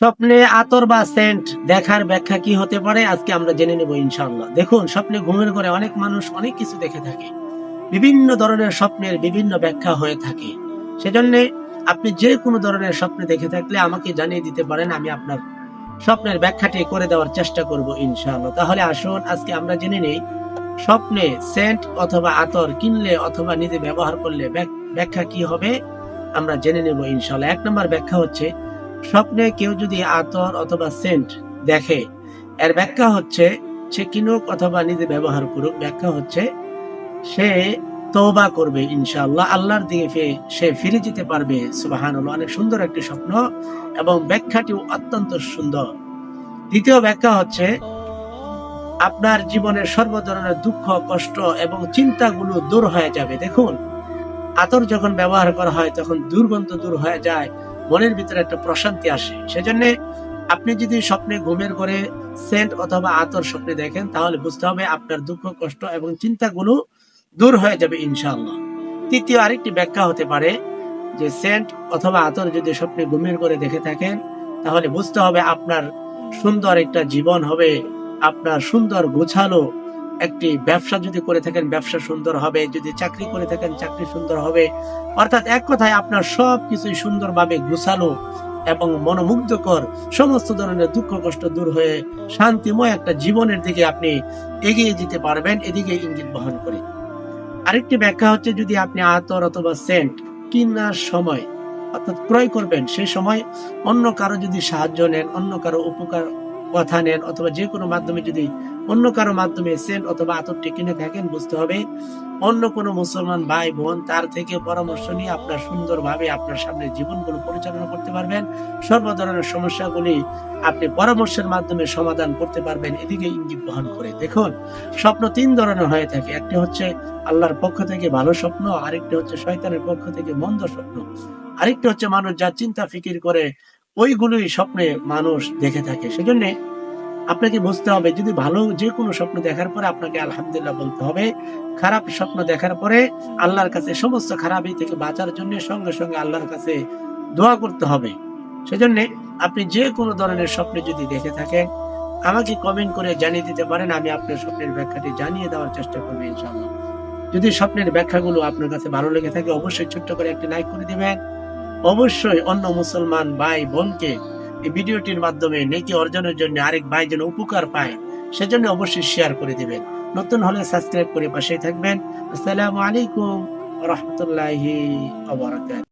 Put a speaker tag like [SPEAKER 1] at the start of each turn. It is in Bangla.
[SPEAKER 1] স্বপ্নে আতর বা সেন্ট দেখার ব্যাখ্যা কি হতে পারে? আজকে আমরা জেনে নেব ইনশাআল্লাহ। দেখুন, স্বপ্নে ঘুমের করে অনেক মানুষ অনেক কিছু দেখে থাকে। বিভিন্ন ধরনের স্বপ্নের বিভিন্ন ব্যাখ্যা হয়ে থাকে। সেজন্য আপনি যে কোনো ধরনের স্বপ্নে দেখে থাকলে আমাকে জানিয়ে দিতে পারেন, আমি আপনার স্বপ্নের ব্যাখ্যাটি করে দেওয়ার চেষ্টা করব ইনশাআল্লাহ। তাহলে আসুন, আজকে আমরা জেনে নেই, স্বপ্নে সেন্ট অথবা আতর কিনলে অথবা নিজে ব্যবহার করলে ব্যাখ্যা কি হবে? আমরা জেনে নেব ইনশাআল্লাহ। এক নম্বর ব্যাখ্যা হচ্ছে স্বপ্নে কেউ যদি আতর অথবা সেন্ট দেখে, এর ব্যাখ্যা হচ্ছে, সে কিনুক অথবা নিজে ব্যবহার করুক, ব্যাখ্যা হচ্ছে, সে তওবা করবে ইনশাআল্লাহ, আল্লাহর দিকে সে ফিরে যেতে পারবে, সুবহানাল্লাহ। অনেক সুন্দর একটি স্বপ্ন এবং ব্যাখ্যাটিও অত্যন্ত সুন্দর। দ্বিতীয় ব্যাখ্যা হচ্ছে, আপনার জীবনের সর্ব ধরনের দুঃখ, কষ্ট এবং চিন্তাগুলো দূর হয়ে যাবে। দেখুন, আতর যখন ব্যবহার করা হয়, তখন দুর্গন্ধ দূর হয়ে যায় মনের ভিতরে একটা প্রশান্তি আসে। সেজন্য আপনি যদি স্বপ্নে ঘুমের করে সেন্ট অথবা আতর স্বপ্নে দেখেন, তাহলে বুঝতে হবে আপনার দুঃখ, কষ্ট এবং চিন্তাগুলো দূর হয়ে যাবে ইনশাআল্লাহ। তৃতীয় আরেকটি ব্যাখ্যা হতে পারে যে সেন্ট অথবা আতর যদি স্বপ্নে ঘুমের করে দেখে থাকেন, তাহলে বুঝতে হবে আপনার সুন্দর একটা জীবন হবে, আপনার সুন্দর গোছালো একটি ব্যবসা যদি করে থাকেন, ব্যবসা সুন্দর হবে। যদি চাকরি করে থাকেন, চাকরি সুন্দর হবে। অর্থাৎ এক কথায় আপনার সব কিছুই সুন্দরভাবে গুছালো এবং মনোমুগ্ধকর, সমস্ত ধরনের দুঃখ কষ্ট দূর হয়ে শান্তিময় একটা জীবনের দিকে আপনি এগিয়ে যেতে পারবেন, এদিকে ইঙ্গিত বহন করে। আরেকটি ব্যাখ্যা হচ্ছে, যদি আপনি আতর অথবা সেন্ট কিনার সময় অর্থাৎ ক্রয় করবেন সেই সময় অন্য কারও যদি সাহায্য নেন, অন্য কারও উপকার কথা নেন অথবা যে কোনো মাধ্যমে যদি অন্য কারও মাধ্যমে সেন্ট অথবা আতরটি কিনে থাকেন, বুঝতে হবে অন্য কোনো মুসলমান ভাই বোন তার থেকে পরামর্শ নিয়ে আপনার সুন্দরভাবে আপনার সামনে জীবনগুলো পরিচালনা করতে পারবেন। সর্ব ধরনের সমস্যাগুলি আপনি পরামর্শের মাধ্যমে সমাধান করতে পারবেন। এদিকে ইঙ্গিত বহন করে। দেখুন, স্বপ্ন তিন ধরনের হয়ে থাকে। একটি হচ্ছে আল্লাহর পক্ষ থেকে ভালো স্বপ্ন, আরেকটি হচ্ছে শয়তানের পক্ষ থেকে মন্দ স্বপ্ন। আরেকটি হচ্ছে মানুষ যা চিন্তা ফিকির করে ওইগুলোই স্বপ্নে মানুষ দেখে থাকে। সেজন্য আপনাকে বুঝতে হবে, যদি ভালো যে কোনো স্বপ্ন দেখার পরে আপনাকে আলহামদুলিল্লাহ বলতে হবে, খারাপ স্বপ্ন দেখার পরে আল্লাহর কাছে সমস্ত খারাপই থেকে বাঁচার জন্য সঙ্গে সঙ্গে আল্লাহর কাছে দোয়া করতে হবে। সেজন্য আপনি যে কোনো ধরনের স্বপ্নে যদি দেখে থাকেন, আমাকে কমেন্ট করে জানিয়ে দিতে পারেন, আমি আপনার স্বপ্নের ব্যাখ্যাটি জানিয়ে দেওয়ার চেষ্টা করব ইনশাআল্লাহ। যদি স্বপ্নের ব্যাখ্যাগুলো আপনার কাছে ভালো লেগে থাকে, অবশ্যই ছোট্ট করে একটি লাইক করে দিবেন। অবশ্যই অন্য মুসলমান ভাই বোনকে এই ভিডিওটির মাধ্যমে নেকি অর্জনের জন্য আরেক ভাই যেন উপকার পায়, সেজন্য অবশ্যই শেয়ার করে দিবেন। নতুন হলে সাবস্ক্রাইব করে পাশেই থাকবেন। আসসালামু আলাইকুম রহমতুল্লাহি